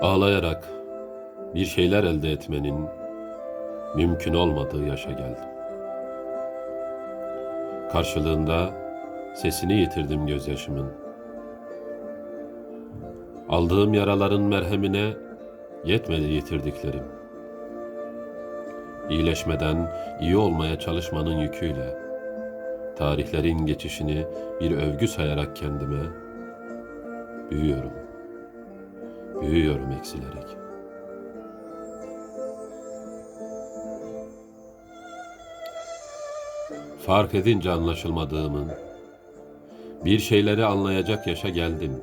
Ağlayarak bir şeyler elde etmenin mümkün olmadığı yaşa geldim. Karşılığında sesini yitirdim gözyaşımın. Aldığım yaraların merhemine yetmedi yitirdiklerim. İyileşmeden iyi olmaya çalışmanın yüküyle tarihlerin geçişini bir övgü sayarak kendime büyüyorum. Büyüyorum eksilerek. Fark edince anlaşılmadığımın, bir şeyleri anlayacak yaşa geldim.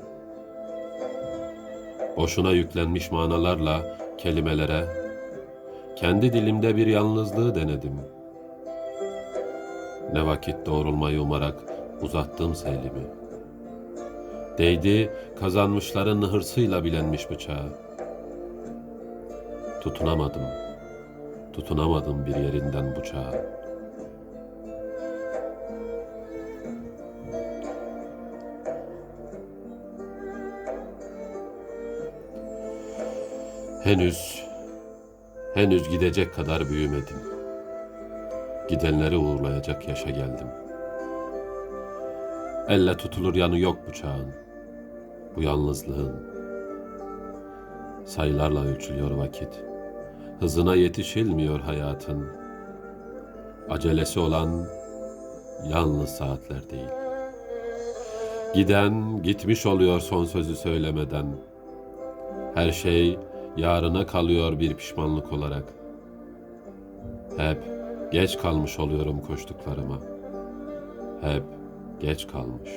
Boşuna yüklenmiş manalarla kelimelere, kendi dilimde bir yalnızlığı denedim. Ne vakit doğrulmayı umarak uzattım selimi. Değdi kazanmışların hırsıyla bilenmiş bıçağı. Tutunamadım, tutunamadım bir yerinden bıçağı. Henüz, henüz gidecek kadar büyümedim. Gidenleri uğurlayacak yaşa geldim. Elle tutulur yanı yok bıçağın. Bu yalnızlığın. Sayılarla ölçülüyor vakit. Hızına yetişilmiyor hayatın. Acelesi olan yalnız saatler değil. Giden gitmiş oluyor son sözü söylemeden. Her şey yarına kalıyor bir pişmanlık olarak. Hep geç kalmış oluyorum koştuklarıma. Hep geç kalmış.